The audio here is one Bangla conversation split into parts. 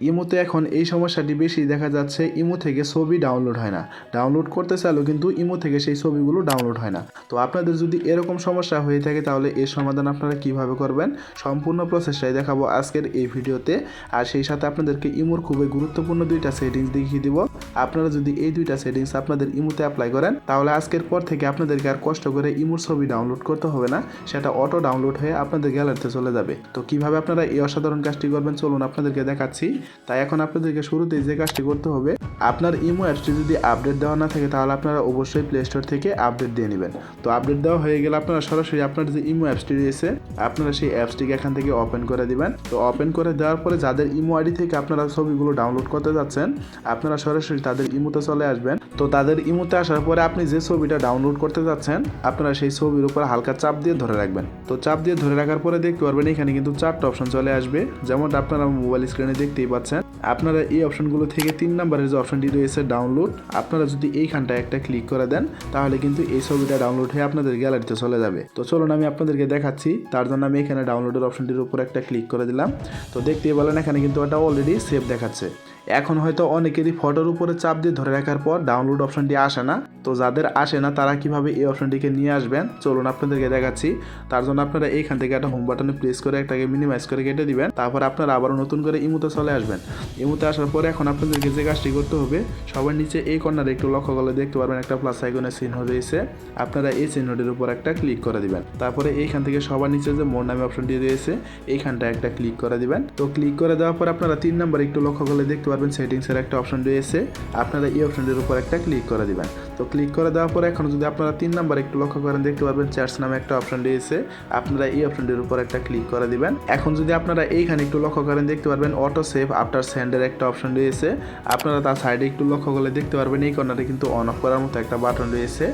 ইমোতে এখন এই সমস্যাটি বেশি দেখা যাচ্ছে, ইমো থেকে ছবি ডাউনলোড হয় না। ডাউনলোড করতে চাইলেও কিন্তু ইমো থেকে সেই ছবিগুলো ডাউনলোড হয় না। তো আপনাদের যদি এরকম সমস্যা হয়ে থাকে তাহলে এর সমাধান আপনারা কীভাবে করবেন? সম্পূর্ণ প্রসেসটাই দেখাবো আজকের এই ভিডিওতে। আর সেই সাথে আপনাদেরকে ইমোর খুবই গুরুত্বপূর্ণ দুইটা সেটিংস দেখিয়ে দিব। আপনারা যদি এই দুইটা সেটিংস আপনাদের ইমোতে অ্যাপ্লাই করেন, তাহলে আজকের পর থেকে আপনাদেরকে আর কষ্ট করে ইমোর ছবি ডাউনলোড করতে হবে না। সেটা অটো ডাউনলোড হয়ে আপনাদের গ্যালারিতে চলে যাবে। তো কীভাবে আপনারা এই অসাধারণ কাজটি করবেন, চলুন আপনাদেরকে দেখাচ্ছি। তাই এখন আপনাদেরকে শুরুতেই যে কাজটি করতে হবে, আপনার ইমো অ্যাপসটি যদি আপডেট দেওয়া না থাকে তাহলে আপনারা অবশ্যই প্লে স্টোর থেকে আপডেট দিয়ে নেবেন। তো আপডেট দেওয়া হয়ে গেলে আপনারা সরাসরি আপনার যে ইমো অ্যাপসটি রয়েছে, আপনারা সেই অ্যাপসটিকে এখান থেকে ওপেন করে দিবেন। তো ওপেন করে দেওয়ার পরে যাদের ইমো আইডি থেকে আপনারা ছবিগুলো ডাউনলোড করতে যাচ্ছেন, আপনারা সরাসরি তাদের ইমোতে চলে আসবেন। তো তাদের ইমোতে আসার পরে আপনি যে ছবিটা ডাউনলোড করতে যাচ্ছেন, আপনারা সেই ছবির উপর হালকা চাপ দিয়ে ধরে রাখবেন। তো চাপ দিয়ে ধরে রাখার পরে দেখতে পারবেন এখানে কিন্তু চারটা অপশন চলে আসবে। যেমনটা আপনারা মোবাইল স্ক্রিনে দেখতেই পাচ্ছেন। আপনারা এই অপশনগুলো থেকে তিন নাম্বারের যে অপশনটি রয়েছে ডাউনলোড, আপনারা যদি এইখানটা একটা ক্লিক করে দেন, তাহলে কিন্তু এই ছবিটা ডাউনলোড হয়ে আপনাদের গ্যালারিতে চলে যাবে। তো চলুন আমি আপনাদেরকে দেখাচ্ছি, তার জন্য আমি এখানে ডাউনলোডের অপশনটির উপর একটা ক্লিক করে দিলাম। তো দেখতেই বলেন এখানে কিন্তু ওটা অলরেডি সেভ দেখাচ্ছে। এখন হয়তো অনেকেরই ফটোর উপরে চাপ দিয়ে ধরে রাখার পর ডাউনলোড অপশনটি আসে না। তো যাদের আসে না, তারা কীভাবে এই অপশনটিকে নিয়ে আসবেন? চলুন আপনাদেরকে দেখাচ্ছি। তার জন্য আপনারা এইখান থেকে একটা হোম বাটনে প্রেস করে একটাকে মিনিমাইজ করে কেটে দিবেন। তারপর আপনারা আবারও নতুন করে ইমুতে চলে আসবেন। ইমুতে আসার পরে এখন আপনাদেরকে যে কাজটি করতে হবে, সবার নিচে এই কর্নারে একটু লক্ষ্য করলে দেখতে পারবেন একটা প্লাস আইকনের চিহ্ন রয়েছে। আপনারা এই চিহ্নটির উপর একটা ক্লিক করে দিবেন। তারপরে এইখান থেকে সবার নিচে যে মোর নামে অপশনটি রয়েছে এইখানটা একটা ক্লিক করে দিবেন। তো ক্লিক করে দেওয়ার পর আপনারা তিন নাম্বার একটু লক্ষ্য করলে দেখতে পারবেন সেটিংসের একটা অপশন রয়েছে। আপনারা এই অপশনটির উপর একটা ক্লিক করে দিবেন। তো ক্লিক করে দেওয়ার পরে এখন যদি আপনারা তিন নাম্বার একটু লক্ষ্য করেন, দেখতে পারবেন চ্যাটস নামে একটা অপশন রয়েছে। আপনারা এই অপশনটির উপর একটা ক্লিক করে দিবেন। এখন যদি আপনারা এইখানে একটু লক্ষ্য করেন, দেখতে পারবেন অটো সেভ আফটার সেন্ডের একটা অপশন রয়েছে। আপনারা তার সাইডে একটু লক্ষ্য করলে দেখতে পারবেন, এই কর্নারে কিন্তু অন অফ করার মতো একটা বাটন রয়েছে।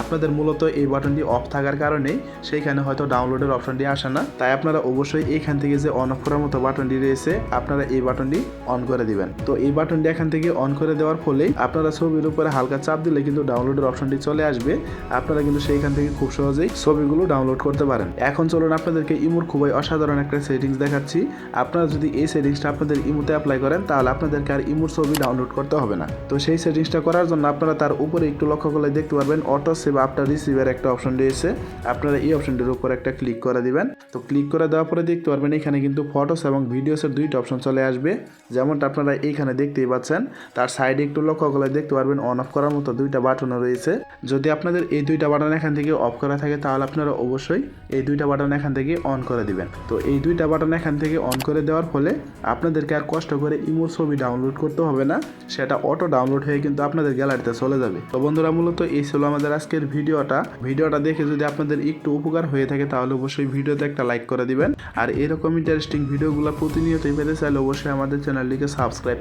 আপনাদের মূলত এই বাটনটি অফ থাকার কারণেই সেইখানে হয়তো ডাউনলোডের অপশনটি আসে না। তাই আপনারা অবশ্যই এইখান থেকে যে অন অফ করার মতো বাটনটি রয়েছে, আপনারা এই বাটনটি অন করে দিবেন। তো এই বাটনটি এখান থেকে অন করে দেওয়ার ফলে আপনারা ছবির উপরে হালকা চাপ দিলে কিন্তু ডাউনলোডের অপশনটি চলে আসবে। আপনারা কিন্তু সেইখান থেকে খুব সহজেই ছবিগুলো ডাউনলোড করতে পারেন। এখন চলুন আপনাদেরকে ইমোর খুবই অসাধারণ একটা সেটিংস দেখাচ্ছি। আপনারা যদি এই সেটিংসটা আপনাদের ইমোতে অ্যাপ্লাই করেন, তাহলে আপনাদেরকে আর ইমোর ছবি ডাউনলোড করতে হবে না। তো সেই সেটিংসটা করার জন্য আপনারা তার উপরে একটু লক্ষ্য করলে দেখতে পারবেন অটো সেভ আফটার রিসিভের একটা অপশন রয়েছে। আপনারা এই অপশনটির উপর একটা ক্লিক করে দিবেন। তো ক্লিক করে দেওয়ার পরে দেখতে পারবেন, এখানে কিন্তু ফটোস এবং ভিডিওসের দুইটা অপশন চলে আসবে। যেমনটা আপনারা এইখানে দেখতেই পাচ্ছেন, তার সাইডে একটু লক্ষ্য করলে দেখতে পারবেন অন অফ করার মতো দুইটা বাটনও রয়েছে। যদি আপনাদের এই দুইটা বাটন এখান থেকে অফ করা থাকে, তাহলে আপনারা অবশ্যই এই দুইটা বাটন এখান থেকে অন করে দিবেন। তো এই দুইটা বাটন এখান থেকে অন করে দেওয়ার ফলে আপনাদেরকে আর কষ্ট করে ইমোর ছবি ডাউনলোড করতে হবে না, সেটা অটো ডাউনলোড হয়ে কিন্তু আপনাদের গ্যালারিতে চলে যাবে। তো বন্ধুরা, মূলত এই ছিল আমাদের আজকের ভিডিওটা। ভিডিওটা দেখে যদি আপনাদের একটু উপকার হয়ে থাকে, তাহলে অবশ্যই ভিডিওতে একটা লাইক করে দিবেন। আর এরকম ইন্টারেস্টিং ভিডিওগুলো প্রতিনিয়তই পেতে চাইলে অবশ্যই আমাদের চ্যানেলটিকে সাবস্ক্রাইব